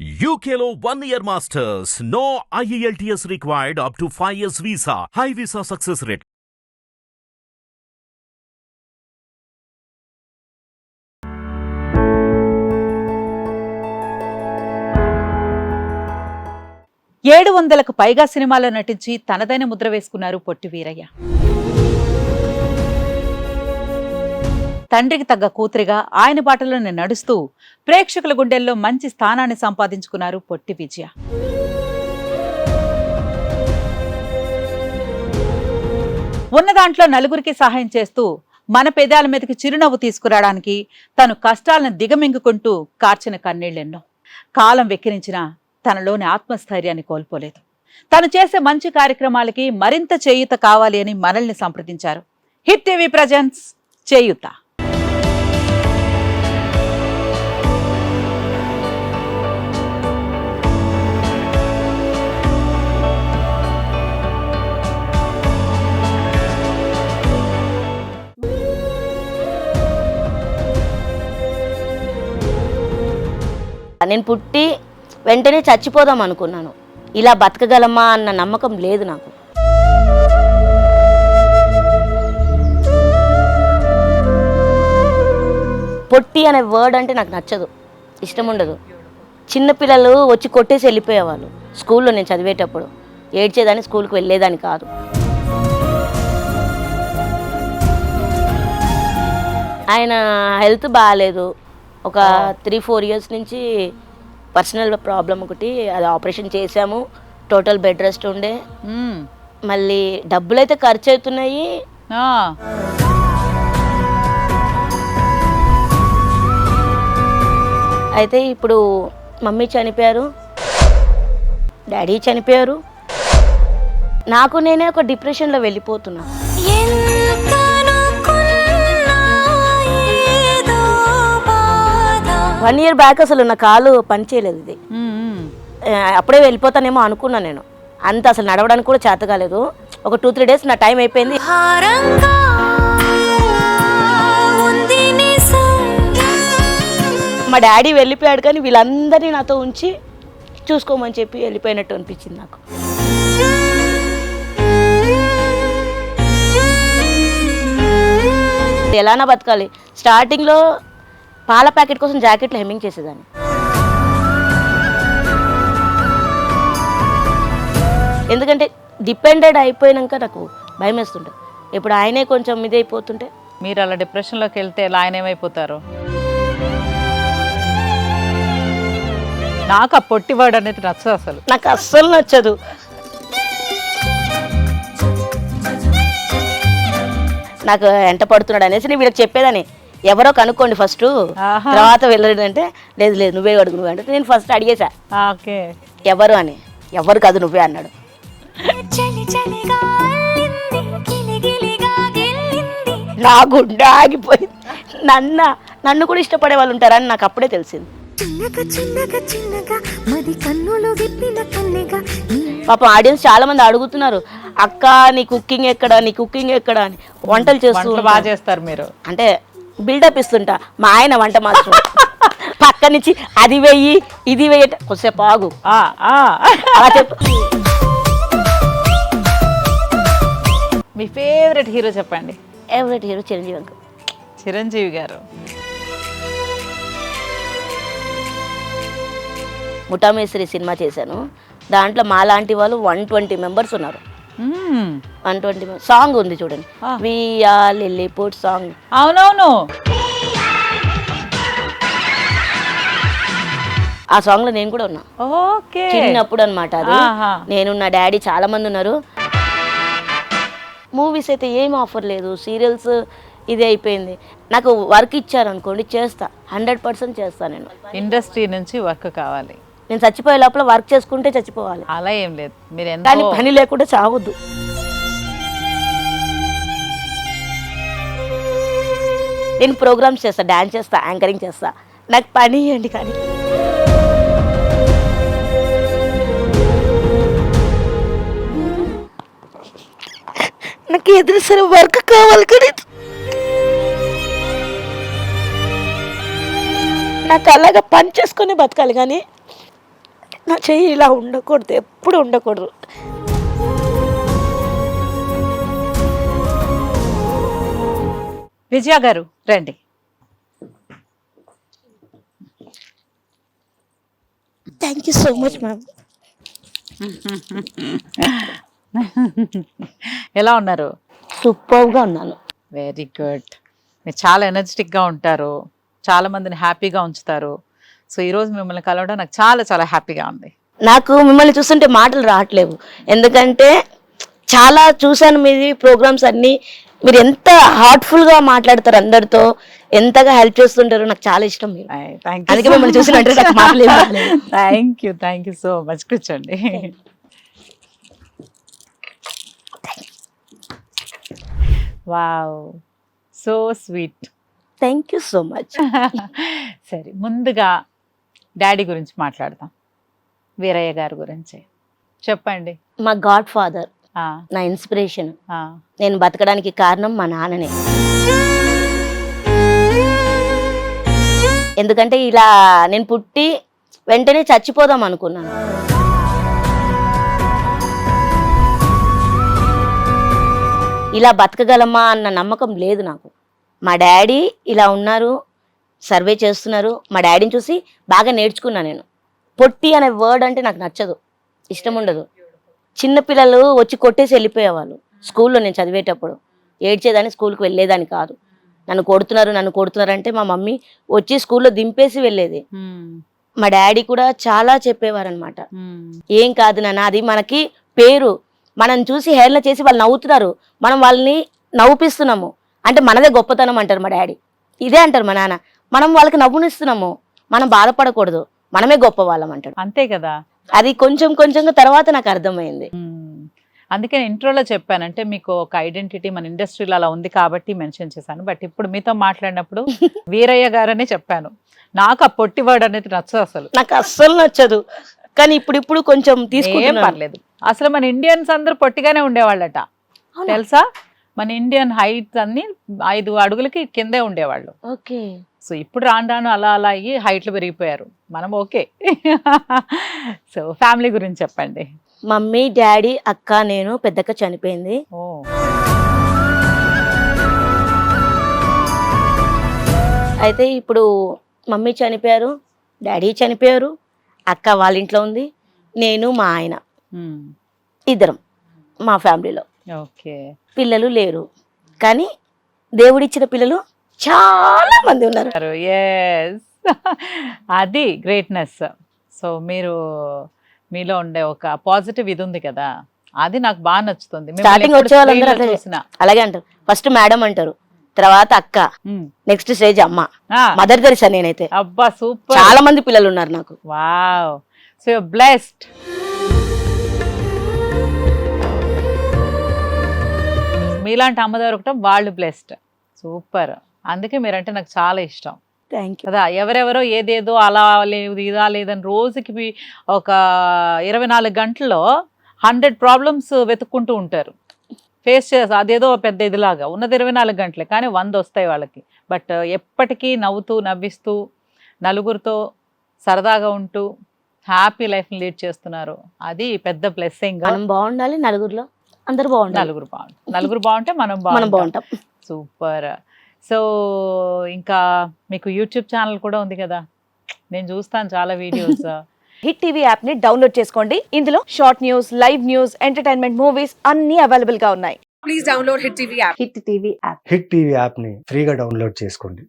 యూకేలో one year masters no IELTS required up to five years visa high visa success rate ఏడు వందలకు పైగా సినిమాలో నటించి తనదైన ముద్ర వేసుకున్నారు పొట్టి వీరయ్య. తండ్రికి తగ్గ కూతురిగా ఆయన బాటలోనే నడుస్తూ ప్రేక్షకుల గుండెల్లో మంచి స్థానాన్ని సంపాదించుకున్నారు పొట్టి విజయ. ఉన్న దాంట్లో నలుగురికి సహాయం చేస్తూ మన పెదాల మీదకి చిరునవ్వు తీసుకురావడానికి తను కష్టాలను దిగమింగుకుంటూ కార్చిన కన్నీళ్ళెన్నో కాలం వెక్కిరించిన తనలోని ఆత్మస్థైర్యాన్ని కోల్పోలేదు. తను చేసే మంచి కార్యక్రమాలకి మరింత చేయూత కావాలి అని మనల్ని సంప్రదించారు. హిట్ టీవీ ప్రజెన్స్ చేయూత. నేను పుట్టి వెంటనే చచ్చిపోదాం అనుకున్నాను. ఇలా బతకగలమా అన్న నమ్మకం లేదు నాకు. పొట్టి అనే వర్డ్ అంటే నాకు నచ్చదు. ఇష్టం ఉండదు. చిన్నపిల్లలు వచ్చి కొట్టేసి వెళ్ళిపోయేవాళ్ళు స్కూల్లో నేను చదివేటప్పుడు. ఏడ్చేదాన్ని స్కూల్కి వెళ్ళేదాన్ని కాదు. ఆయన హెల్త్ బాగాలేదు ఒక త్రీ ఫోర్ ఇయర్స్ నుంచి పర్సనల్ ప్రాబ్లం ఒకటి అది ఆపరేషన్ చేశాము. టోటల్ బెడ్ రెస్ట్ ఉండే. మళ్ళీ డబ్బులు అయితే ఖర్చు అవుతున్నాయి ఆ, అయితే ఇప్పుడు మమ్మీ చనిపోయారు. డాడీ చనిపోయారు. నాకు నేనే ఒక డిప్రెషన్లో వెళ్ళిపోతున్నా. వన్ ఇయర్ బ్యాక్ అసలు నా కాలు పనిచేయలేదు ఇది. అప్పుడే వెళ్ళిపోతానేమో అనుకున్నా నేను. అంత అసలు నడవడానికి కూడా చేత కాలేదు. ఒక టూ త్రీ డేస్ నా టైం అయిపోయింది. మా డాడీ వెళ్ళిపోయాడు కానీ వీళ్ళందరినీ నాతో ఉంచి చూసుకోమని చెప్పి వెళ్ళిపోయినట్టు అనిపించింది నాకు. ఎలానా బతకాలి? స్టార్టింగ్లో పాల ప్యాకెట్ కోసం జాకెట్లు హెమ్మింగ్ చేసేదాన్ని. ఎందుకంటే డిపెండెడ్ అయిపోయినాక నాకు భయం వేస్తుంటుంది ఇప్పుడు ఆయనే కొంచెం ఇదైపోతుంటే. మీరు అలా డిప్రెషన్లోకి వెళ్తే ఎలా ఆయన ఏమైపోతారు? నాకు ఆ పొట్టి వర్డ్ అనేది నచ్చదు అసలు. నాకు అస్సలు నచ్చదు. నాకు ఎంట పడుతున్నాడు అనేసి నేను వీళ్ళకి చెప్పేదాన్ని. ఎవరో కనుక్కోండి ఫస్ట్. తర్వాత వెళ్ళండి అంటే లేదు లేదు నువ్వే అడుగు నువ్వే అంటే. నేను ఫస్ట్ అడిగేశా ఓకే. ఎవరు అని. ఎవరు కాదు నువ్వే అన్నాడు. చలి చలిగా అల్లింది గిలిగిలిగా గిల్లింది. నా గుండె ఆగిపోయింది. నన్న నన్ను కూడా ఇష్టపడే వాళ్ళు ఉంటారని నాకు అప్పుడే తెలిసింది. చిన్నగా చిన్నగా చిన్నగా మది కన్నులు విప్పిన కన్నెగా. నీ పాపం ఆడియన్స్ చాలా మంది అడుగుతున్నారు అక్క నీ కుకింగ్ ఎక్కడ నీ కుకింగ్ ఎక్కడ? అని. వంటలు చేస్తూ. బాగా చేస్తారు మీరు. అంటే బిల్డప్ ఇస్తుంటా. మా ఆయన వంట మాస్టర్ పక్క నుంచి అది వెయ్యి ఇది వెయ్యి కొద్దిసేపు ఆగు. అలా చెప్పు. మీ ఫేవరెట్ హీరో చెప్పండి. ఎవరి హీరో చిరంజీవి అంకుల్. చిరంజీవి గారు. ముఠామేశ్వరి సినిమా చేశాను. దాంట్లో మా లాంటి వాళ్ళు వన్ ట్వంటీ మెంబర్స్ ఉన్నారు. వన్ ట్వంటీ సాంగ్ ఉంది చూడండి. వియా లిల్లీపుట్ సాంగ్ అవునవును. ఆ సాంగ్లో నేను కూడా ఉన్నా. ఓకే. చిన్నప్పుడు అనమాట అది. నేను నా డాడీ చాలా మంది ఉన్నారు. మూవీస్ అయితే ఏం ఆఫర్ లేదు. సీరియల్స్ ఇది అయిపోయింది. నాకు వర్క్ ఇచ్చారు అనుకోండి చేస్తా. హండ్రెడ్ పర్సెంట్ చేస్తా నేను. ఇండస్ట్రీ నుంచి వర్క్ కావాలి. నేను చచ్చిపోయే లోపల వర్క్ చేసుకుంటే చచ్చిపోవాలి. అలా ఏం లేదు. మీరు కానీ పని లేకుండా చావద్దు. నేను ప్రోగ్రామ్స్ చేస్తా డాన్స్ చేస్తా యాంకరింగ్ చేస్తా. నాకు పని ఇవ్వండి కానీ. నాకు ఎదురు సరే వర్క్ కావాలి కానీ. నాకు అలాగా పని చేసుకొని బతకాలి కానీ నా చెయ్యి ఇలా ఉండకూడదు ఎప్పుడు ఉండకూడదు. విజయ గారు రండి. Thank you so much ma'am ఎలా ఉన్నారు? సూపర్గా ఉన్నాను. వెరీ గుడ్ మీరు చాలా ఎనర్జెటిక్గా ఉంటారు. చాలా మందిని హ్యాపీగా ఉంచుతారు. సో ఈరోజు మిమ్మల్ని కలవడం నాకు చాలా చాలా హ్యాపీగా ఉంది. నాకు మిమ్మల్ని చూస్తుంటే మాటలు రావట్లేవు. ఎందుకంటే చాలా చూశాను మీది ప్రోగ్రామ్స్ అన్ని. మీరు ఎంత హార్ట్ఫుల్గా మాట్లాడతారు అందరితో. ఎంతగా హెల్ప్ చేస్తుంటారు నాకు చాలా ఇష్టం మీరు. అందుకే మిమ్మల్ని చూసినట్టు. Thank you thank you so much కూర్చోండి. Wow so sweet thank you so much సరే ముందుగా డాడీ గురించి మాట్లాడదాం. వీరయ్య గారి గురించి. చెప్పండి. మా గాడ్ ఫాదర్. నా ఇన్స్పిరేషన్. నేను బతకడానికి కారణం మా నాన్ననే. ఎందుకంటే ఇలా నేను పుట్టి వెంటనే చచ్చిపోదాం అనుకున్నాను. ఇలా బతకగలమా అన్న నమ్మకం లేదు నాకు. మా డాడీ ఇలా ఉన్నారు సర్వే చేస్తున్నారు. మా డాడీని చూసి బాగా నేర్చుకున్నా నేను. పొట్టి అనే వర్డ్ అంటే నాకు నచ్చదు. ఇష్టం ఉండదు. చిన్నపిల్లలు వచ్చి కొట్టేసి వెళ్ళిపోయేవాళ్ళు. స్కూల్లో నేను చదివేటప్పుడు. ఏడ్చేదాన్ని స్కూల్కి వెళ్ళేదాన్ని కాదు. నన్ను కొడుతున్నారు నన్ను కొడుతున్నారు అంటే మా మమ్మీ వచ్చి స్కూల్లో దింపేసి వెళ్ళేది. మా డాడీ కూడా చాలా చెప్పేవారు అనమాట ఏం కాదు నాన్న అది మనకి పేరు. మనం చూసి హేళన చేసి వాళ్ళు నవ్వుతున్నారు. మనం వాళ్ళని నవ్వుపిస్తున్నాము. అంటే మనదే గొప్పతనం అంటారు మా డాడీ. ఇదే అంటారు మా నాన్న. మనం వాళ్ళకి నవ్వునిస్తున్నాము. మనం బాధపడకూడదు. మనమే గొప్ప వాళ్ళం అంటాడు. అంతే కదా? అది కొంచెం కొంచెంగా తర్వాత నాకు అర్థమైంది. అందుకే ఇంట్రోలో చెప్పాను. అంటే మీకు ఒక ఐడెంటిటీ మన ఇండస్ట్రీలో అలా ఉంది కాబట్టి మెన్షన్ చేశాను. బట్ ఇప్పుడు మీతో మాట్లాడినప్పుడు వీరయ్య గారనే చెప్పాను. నాకు ఆ పొట్టి వర్డ్ అనేది నచ్చదు అసలు. నాకు అస్సలు నచ్చదు. కానీ ఇప్పుడు ఇప్పుడు కొంచెం తీసుకుంటున్నాను. పర్లేదు. అసలు మన ఇండియన్స్ అందరూ పొట్టిగానే ఉండేవాళ్ళట? తెలుసా? మన ఇండియన్ హైట్ అన్ని ఐదు అడుగులకి కిందే ఉండేవాళ్ళు. ఓకే. సో ఇప్పుడు రాను రాను అలా అలా అయ్యి హైట్లు పెరిగిపోయారు. మనం ఓకే. సో ఫ్యామిలీ గురించి చెప్పండి. మమ్మీ డాడీ అక్క నేను పెద్దక్క చనిపోయింది. ఓ. అయితే ఇప్పుడు మమ్మీ చనిపోయారు డాడీ చనిపోయారు అక్క వాళ్ళ ఇంట్లో ఉంది నేను మా ఆయన. ఇద్దరం మా ఫ్యామిలీలో పిల్లలు లేరు. కానీ దేవుడిచ్చిన పిల్లలు చాలా మంది ఉన్నారు. అది గ్రేట్నెస్ సో మీరు మీలో ఉండే ఒక పాజిటివ్ ఇది ఉంది కదా. అది నాకు బాగా నచ్చుతుంది. స్టార్టింగ్ వచ్చే వాళ్ళందరూ. అలాగే అంటారు. ఫస్ట్ మేడం అంటారు. తర్వాత అక్క. నెక్స్ట్ స్టేజ్ అమ్మ. మదర్ తెరిసా నేనైతే. అబ్బా సూపర్ చాలా మంది పిల్లలు ఉన్నారు నాకు. వావ్ సో బ్లెస్డ్ మీలాంటి అమ్మ దొరకటం వాళ్ళు బ్లెస్డ్ సూపర్ అందుకే మీరంటే నాకు చాలా ఇష్టం. థ్యాంక్ యూ కదా ఎవరెవరో ఏదేదో అలా లేదు ఇదా లేదని రోజుకి ఒక ఇరవై నాలుగు గంటల్లో హండ్రెడ్ ప్రాబ్లమ్స్ వెతుక్కుంటూ ఉంటారు. ఫేస్ చేసి అదేదో పెద్ద ఇదిలాగా. ఉన్నది ఇరవై నాలుగు గంటలే కానీ వంద వస్తాయి వాళ్ళకి. బట్ ఎప్పటికీ నవ్వుతూ నవ్విస్తూ నలుగురితో సరదాగా ఉంటూ హ్యాపీ లైఫ్ని లీడ్ చేస్తున్నారు. అది పెద్ద బ్లెస్సింగ్ మనం బాగుండాలి నలుగురిలో. అందరు బాగుండాలి. నలుగురు బాగుంటారు. నలుగురు బాగుంటే మనం మనం బాగుంటాం. బాగుంటాం. సూపర్. సో ఇంకా మీకు యూట్యూబ్ ఛానల్ కూడా ఉంది కదా? నేను చూస్తాను చాలా వీడియోస్. హిట్ టీవీ యాప్ని డౌన్లోడ్ చేసుకోండి. ఇందులో short news live news entertainment movies అన్ని అవైలబుల్గా ఉన్నాయి. please download Hit TV app. Hit TV app. Hit TV యాప్ని ఫ్రీగా డౌన్లోడ్ చేసుకోండి.